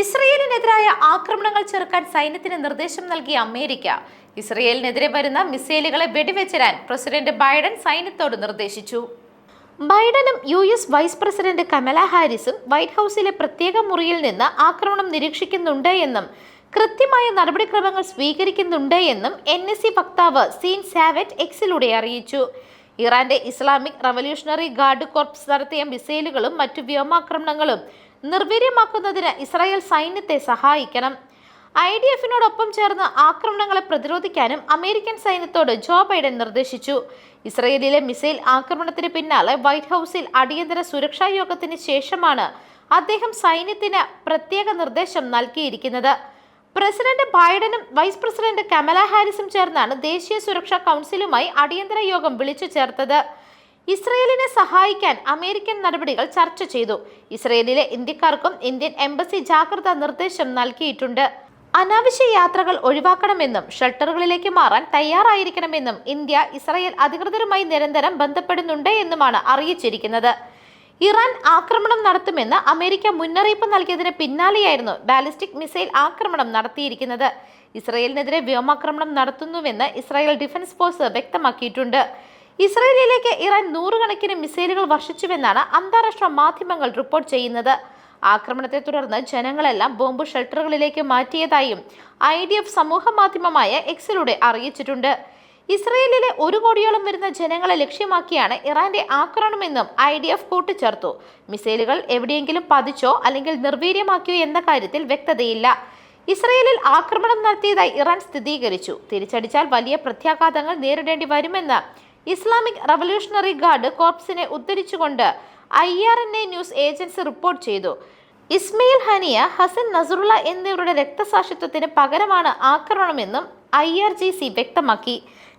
ഇസ്രയേലിനെതിരായ ആക്രമണങ്ങൾ ചെറുക്കാൻ സൈന്യത്തിന് നിർദ്ദേശം നൽകിയ അമേരിക്ക. ഇസ്രയേലിനെതിരെ വരുന്ന മിസൈലുകളെ വെടിവെച്ചരാൻ പ്രസിഡന്റ് ബൈഡൻ സൈന്യത്തോട് നിർദ്ദേശിച്ചു. ബൈഡനും U S vice president Kamala ഹാരിസും white ഹൗസിലെ പ്രത്യേക മുറിയിൽ നിന്ന് ആക്രമണം നിരീക്ഷിക്കുന്നുണ്ട് എന്നും കൃത്യമായ നടപടിക്രമങ്ങൾ സ്വീകരിക്കുന്നുണ്ട് എന്നും എൻ എസ് സി വക്താവ് സീൻ സാവറ്റ് എക്സിലൂടെ അറിയിച്ചു. ഇറാന്റെ ഇസ്ലാമിക് റവല്യൂഷണറി ഗാർഡ് കോർപ്സ് നടത്തിയ മിസൈലുകളും മറ്റു വ്യോമാക്രമണങ്ങളും നിർവീര്യമാക്കുന്നതിന് ഇസ്രായേൽ സൈന്യത്തെ സഹായിക്കണം. ഐ ഡി എഫിനോടൊപ്പം ചേർന്ന് ആക്രമണങ്ങളെ പ്രതിരോധിക്കാനും അമേരിക്കൻ സൈന്യത്തോട് ജോ ബൈഡൻ നിർദ്ദേശിച്ചു. ഇസ്രയേലിലെ മിസൈൽ ആക്രമണത്തിന് പിന്നാലെ വൈറ്റ് ഹൗസിൽ അടിയന്തര സുരക്ഷാ യോഗത്തിന് ശേഷമാണ് അദ്ദേഹം സൈന്യത്തിന് പ്രത്യേക നിർദ്ദേശം നൽകിയിരിക്കുന്നത്. പ്രസിഡന്റ് ബൈഡനും വൈസ് പ്രസിഡന്റ് കമല ഹാരിസും ചേർന്നാണ് ദേശീയ സുരക്ഷാ കൗൺസിലുമായി അടിയന്തര യോഗം വിളിച്ചു ചേർത്തത്. ഇസ്രയേലിനെ സഹായിക്കാൻ അമേരിക്കൻ നടപടികൾ ചർച്ച ചെയ്തു. ഇസ്രയേലിലെ ഇന്ത്യക്കാർക്കും ഇന്ത്യൻ എംബസി ജാഗ്രതാ നിർദ്ദേശം നൽകിയിട്ടുണ്ട്. അനാവശ്യ യാത്രകൾ ഒഴിവാക്കണമെന്നും ഷെൽട്ടറുകളിലേക്ക് മാറാൻ തയ്യാറായിരിക്കണമെന്നും ഇന്ത്യ ഇസ്രയേൽ അധികൃതരുമായി നിരന്തരം ബന്ധപ്പെടുന്നുണ്ട് എന്നുമാണ് അറിയിച്ചിരിക്കുന്നത്. ഇറാൻ ആക്രമണം നടത്തുമെന്ന് അമേരിക്ക മുന്നറിയിപ്പ് നൽകിയതിന് പിന്നാലെയായിരുന്നു ബാലിസ്റ്റിക് മിസൈൽ ആക്രമണം നടത്തിയിരിക്കുന്നത്. ഇസ്രയേലിനെതിരെ വ്യോമാക്രമണം നടത്തുന്നുവെന്ന് ഇസ്രായേൽ ഡിഫൻസ് ഫോഴ്സ് വ്യക്തമാക്കിയിട്ടുണ്ട്. ഇസ്രയേലിലേക്ക് ഇറാൻ നൂറുകണക്കിന് മിസൈലുകൾ വർഷിച്ചുവെന്നാണ് അന്താരാഷ്ട്ര മാധ്യമങ്ങൾ റിപ്പോർട്ട് ചെയ്യുന്നത്. ആക്രമണത്തെ തുടർന്ന് ജനങ്ങളെല്ലാം ബോംബ് ഷെൽട്ടറുകളിലേക്ക് മാറ്റിയതായും ഐ ഡി എഫ് സമൂഹ മാധ്യമമായ എക്സിലൂടെ അറിയിച്ചിട്ടുണ്ട്. ഇസ്രയേലിലെ ഒരു കോടിയോളം വരുന്ന ജനങ്ങളെ ലക്ഷ്യമാക്കിയാണ് ഇറാന്റെ ആക്രമണമെന്നും ഐ ഡി എഫ് കൂട്ടിച്ചേർത്തു. മിസൈലുകൾ എവിടെയെങ്കിലും പതിച്ചോ അല്ലെങ്കിൽ നിർവീര്യമാക്കിയോ എന്ന കാര്യത്തിൽ വ്യക്തതയില്ല. ഇസ്രയേലിൽ ആക്രമണം നടത്തിയതായി ഇറാൻ സ്ഥിരീകരിച്ചു. തിരിച്ചടിച്ചാൽ വലിയ പ്രത്യാഘാതങ്ങൾ നേരിടേണ്ടി വരുമെന്ന് ഇസ്ലാമിക് റവല്യൂഷണറി ഗാർഡ് കോർപ്സിനെ ഉദ്ധരിച്ചുകൊണ്ട് I R N A news agency report ചെയ്തു. ഇസ്മയിൽ ഹനിയ ഹസൻ നസറുള്ള എന്നിവരുടെ രക്തസാക്ഷിത്വത്തിന് പകരമാണ് ആക്രമണമെന്നും ഐ ആർ ജി സി വ്യക്തമാക്കി.